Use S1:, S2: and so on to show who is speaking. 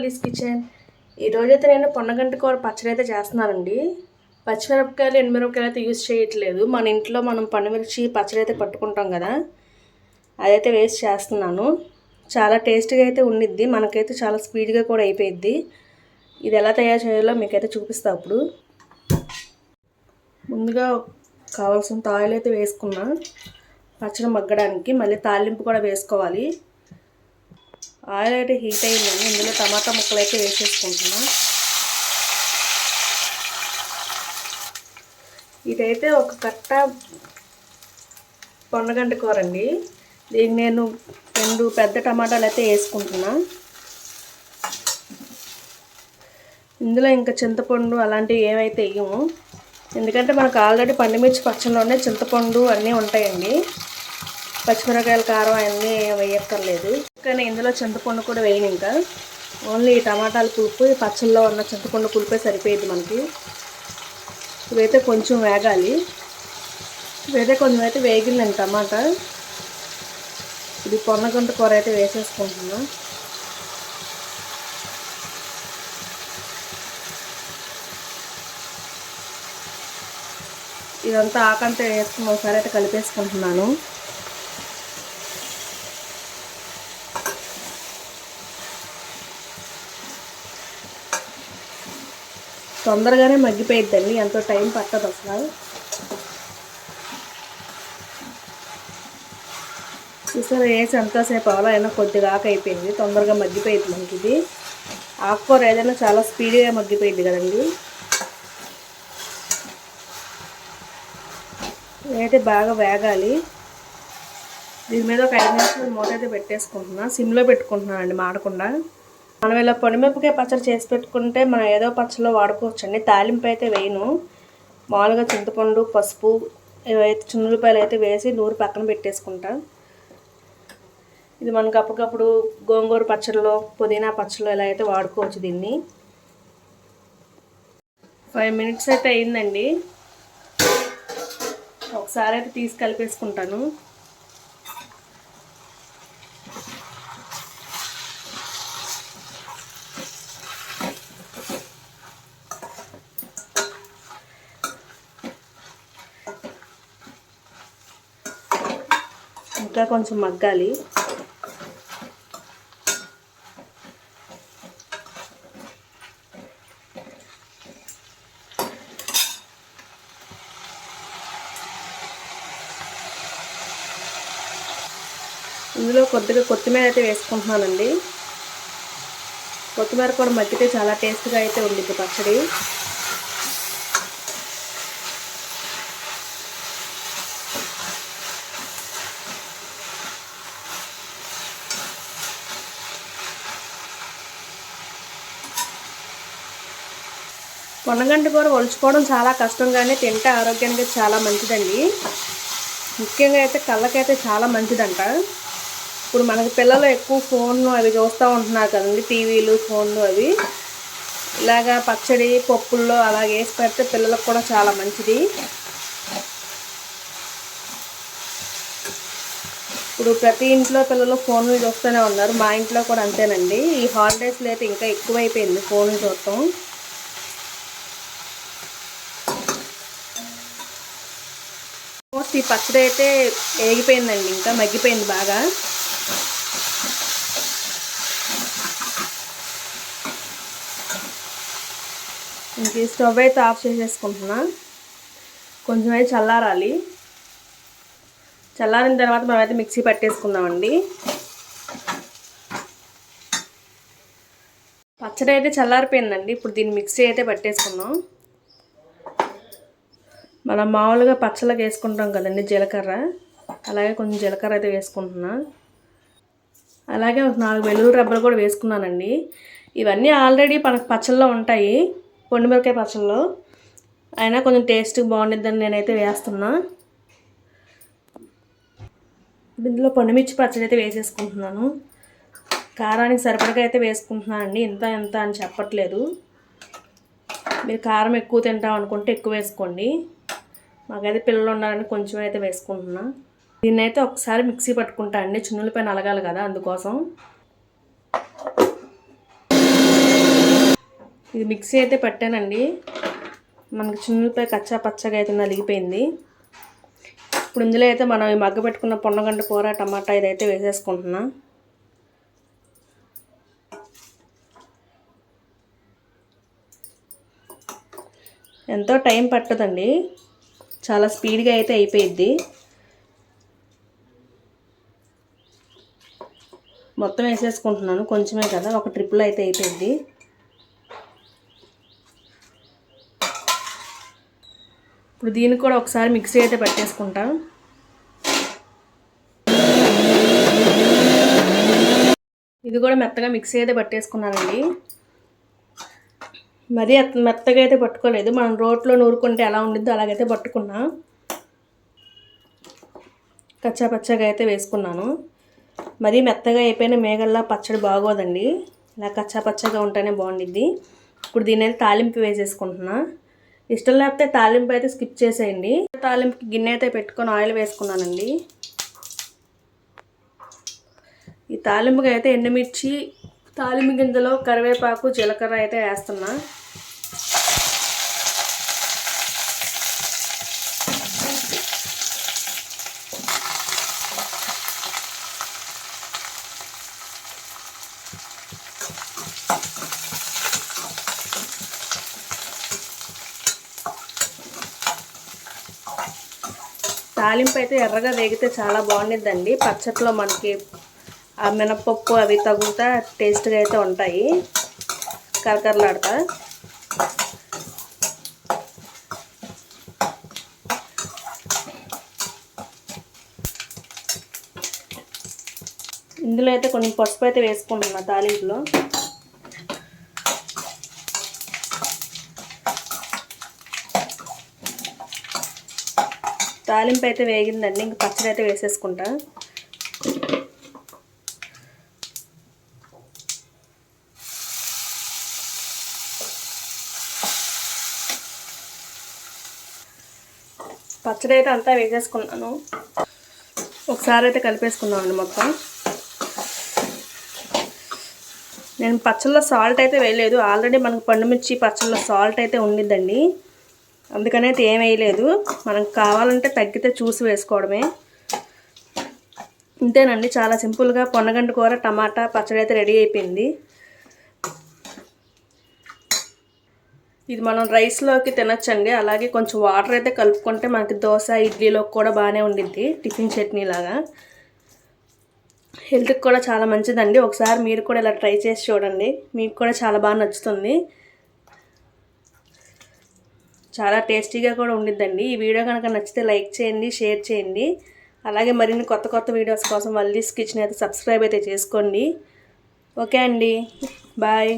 S1: పల్లీస్ kitchen ఈరోజైతే నేను పొన్నగంట కూర పచ్చడి అయితే చేస్తున్నానండి. పచ్చిమిరపకాయలు ఎండుమిరపకాయలు అయితే యూజ్ చేయట్లేదు. మన ఇంట్లో మనం పండుమిర్చి పచ్చడి అయితే పట్టుకుంటాం కదా అదైతే వేస్ట్ చేస్తున్నాను. చాలా టేస్ట్గా అయితే ఉండిద్ది. మనకైతే చాలా స్పీడ్గా కూడా అయిపోయిద్ది. ఇది ఎలా తయారు చేయాలో మీకైతే చూపిస్తా అప్పుడు. ముందుగా కావాల్సిన ఆయిల్ అయితే వేసుకున్నా. పచ్చడి మగ్గడానికి మళ్ళీ తాలింపు కూడా వేసుకోవాలి. ఆయిల్ అయితే హీట్ అయిందండి. ఇందులో టమాటా ముక్కలు అయితే వేసేసుకుంటున్నా. ఇదైతే ఒక కట్ట పొన్నగంట కూర అండి దీనికి నేను రెండు పెద్ద టమాటాలు అయితే వేసుకుంటున్నా. ఇందులో ఇంకా చింతపండు అలాంటివి ఏమైతే వేయము. ఎందుకంటే మనకు ఆల్రెడీ పండుమిర్చి పచ్చళ్ళలోనే చింతపండు అన్నీ ఉంటాయండి. పచ్చిమిరకాయల కారం అన్నీ వేయక్కర్లేదు. కానీ ఇందులో చింతపండు కూడా వేయను ఇంకా. ఓన్లీ టమాటాల పులుపు పచ్చల్లో ఉన్న చింతపండు పులుపే సరిపోయేది మనకి. ఇవైతే కొంచెం వేగాలి. ఇవైతే కొంచెం అయితే వేగిందండి టమాటా ఇది పొన్నగుంట కూర అయితే వేసేసుకుంటున్నా. ఇదంతా ఆకంతా వేసుకుని ఒకసారి అయితే కలిపేసుకుంటున్నాను. తొందరగానే మగ్గిపోయిద్దండి. ఎంతో టైం పట్టదు అసలు. చూసారు వేసి ఎంతసేపు అవ్వాలో అయినా కొద్దిగా ఆకు అయిపోయింది. తొందరగా మగ్గిపోయింది మనకి ఇది. ఆకుకూర ఏదైనా చాలా స్పీడ్గా మగ్గిపోయింది కదండి. అయితే బాగా వేగాలి. దీని మీద ఒక ఐదు నిమిషాలు మూత అయితే పెట్టేసుకుంటున్నా. సిమ్లో పెట్టుకుంటున్నాను అండి మాడకుండా. మనం ఇలా పొడిమిరపకాయ పచ్చడి చేసి పెట్టుకుంటే మనం ఏదో పచ్చడిలో వాడుకోవచ్చు అండి తాలింపు అయితే వేయను. మామూలుగా చింతపండు పసుపు ఇవైతే చున్నులపాయలు అయితే వేసి నూరు పక్కన పెట్టేసుకుంటా. ఇది మనకు అప్పటికప్పుడు గోంగూర పచ్చడిలో పుదీనా పచ్చడిలో ఇలా అయితే వాడుకోవచ్చు దీన్ని. ఫైవ్ మినిట్స్ అయితే అయిందండి. ఒకసారి అయితే తీసి కలిపేసుకుంటాను. ఇంకా కొంచెం మగ్గాలి. ఇందులో కొద్దిగా కొత్తిమీర అయితే వేసుకుంటున్నానండి. కొత్తిమీర కూడా మగ్గితే చాలా టేస్ట్గా అయితే ఉంది పచ్చడి. పొన్నగంట కూర ఒలుచుకోవడం చాలా కష్టం కానీ తింటే ఆరోగ్యానికి చాలా మంచిదండి. ముఖ్యంగా అయితే కళ్ళకైతే చాలా మంచిదంట. ఇప్పుడు మనకి పిల్లలు ఎక్కువ ఫోన్లు అవి చూస్తూ ఉంటున్నారు కదండి టీవీలు ఫోన్లు అవి. ఇలాగా పచ్చడి పప్పుల్లో అలా వేసి పెడితే పిల్లలకు కూడా చాలా మంచిది. ఇప్పుడు ప్రతి ఇంట్లో పిల్లలు ఫోన్లు చూస్తూనే ఉన్నారు. మా ఇంట్లో కూడా అంతేనండి. ఈ హాలిడేస్లో అయితే ఇంకా ఎక్కువైపోయింది ఫోన్లు చూడటం. ఈ పచ్చడి అయితే ఏగిపోయిందండి ఇంకా మగ్గిపోయింది బాగా. ఇంక ఈ స్టవ్ అయితే ఆఫ్ చేసేసుకుంటున్నా. కొంచెం అయితే చల్లారాలి. చల్లారిన తర్వాత మనమైతే మిక్సీ పట్టేసుకుందామండి. పచ్చడి అయితే చల్లారిపోయిందండి ఇప్పుడు దీన్ని మిక్సీ అయితే పట్టేసుకుందాం. మనం మామూలుగా పచ్చళ్ళకి వేసుకుంటాం కదండి జీలకర్ర. అలాగే కొంచెం జీలకర్ర అయితే వేసుకుంటున్నా. అలాగే ఒక నాలుగు వెల్లుల్లి రబ్బలు కూడా వేసుకున్నానండి. ఇవన్నీ ఆల్రెడీ మనకు పచ్చళ్ళలో ఉంటాయి పొండిమిరకాయ పచ్చళ్ళలో అయినా కొంచెం టేస్ట్ బాగుండిద్దని నేనైతే వేస్తున్నా. ఇందులో పొండిమిర్చి పచ్చడి అయితే వేసేసుకుంటున్నాను. కారానికి సరిపడగా అయితే వేసుకుంటున్నాను అండి ఇంత ఎంత అని చెప్పట్లేదు. మీరు కారం ఎక్కువ తింటాం అనుకుంటే ఎక్కువ వేసుకోండి. మాకైతే పిల్లలు ఉన్నారని కొంచెం అయితే వేసుకుంటున్నా. దీన్ని అయితే ఒకసారి మిక్సీ పట్టుకుంటా అండి. చున్నులపైన అలగాలి కదా అందుకోసం. ఇది మిక్సీ అయితే పట్టానండి. మనకి చిన్నపై కచ్చా పచ్చగా అయితే నలిగిపోయింది ఇప్పుడు ఇందులో అయితే మనం ఈ మగ్గ పెట్టుకున్న పొన్నగంట కూర టమాటా ఇదైతే వేసేసుకుంటున్నా. ఎంతో టైం పట్టదండి. చాలా స్పీడ్గా అయితే అయిపోయిద్ది. మొత్తం వేసేసుకుంటున్నాను. కొంచెమే కదా ఒక ట్రిప్లో అయితే అయిపోయింది ఇప్పుడు దీన్ని కూడా ఒకసారి మిక్సీ అయితే పట్టేసుకుంటా. ఇది కూడా మెత్తగా మిక్సీ అయితే పట్టేసుకున్నానండి. మరీ అత- మెత్తగా అయితే పట్టుకోలేదు. మనం రోట్లో నూరుకుంటే ఎలా ఉండిద్దో అలాగైతే పట్టుకున్నా. కచ్చా పచ్చగా అయితే వేసుకున్నాను. మరీ మెత్తగా అయిపోయిన మేఘల్లో పచ్చడి బాగోదండి. ఇలా కచ్చా పచ్చగా ఉంటేనే బాగుండిద్ది. ఇప్పుడు దీని అయితే తాలింపు వేసేసుకుంటున్నా. ఇష్టం లేకపోతే తాలింపు అయితే స్కిప్ చేసేయండి. తాలింపుకి గిన్నె అయితే పెట్టుకొని ఆయిల్ వేసుకున్నానండి. ఈ తాలింపుకి అయితే ఎండుమిర్చి తాలింపు గింజలో కరివేపాకు జీలకర్ర అయితే వేస్తున్నా. తాలింపు అయితే ఎర్రగా వేగితే చాలా బాగుండిద్దండి. పచ్చట్లో మనకి ఆ మినపప్పు అవి తగులుతా టేస్ట్గా అయితే ఉంటాయి. కరకరలాడతా. ఇందులో అయితే కొంచెం పసుపు అయితే వేసుకుంటున్నా తాలింపులో. తాలింపు అయితే వేగిందండి ఇంక పచ్చడి అయితే వేసేసుకుంటా. పచ్చడి అయితే అంతా వేసేసుకున్నాను. ఒకసారి అయితే కలిపేసుకున్నామండి మొత్తం. నేను పచ్చళ్ళలో సాల్ట్ అయితే వేయలేదు ఆల్రెడీ మనకు పండుమిర్చి పచ్చళ్ళలో సాల్ట్ అయితే ఉండిద్దండి. అందుకని ఏం వేయలేదు. మనకు కావాలంటే తగ్గితే చూసి వేసుకోవడమే. ఇంతేనండి చాలా సింపుల్గా పొన్నగంట కూర టమాటా పచ్చడి అయితే రెడీ అయిపోయింది. ఇది మనం రైస్లోకి తినచ్చండి. అలాగే కొంచెం వాటర్ అయితే కలుపుకుంటే మనకి దోశ ఇడ్లీలో కూడా బాగానే ఉండిద్ది టిఫిన్ చట్నీ లాగా. హెల్త్కి కూడా చాలా మంచిదండి. ఒకసారి మీరు కూడా ఇలా ట్రై చేసి చూడండి. మీకు కూడా చాలా బాగా నచ్చుతుంది. చాలా టేస్టీగా కూడా ఉండిద్దండి. ఈ వీడియో కనుక నచ్చితే లైక్ చేయండి షేర్ చేయండి. అలాగే మరిన్ని కొత్త కొత్త వీడియోస్ కోసం వల్లీస్ కిచెన్ అయితే సబ్స్క్రైబ్ అయితే చేసుకోండి. ఓకే అండి. బాయ్.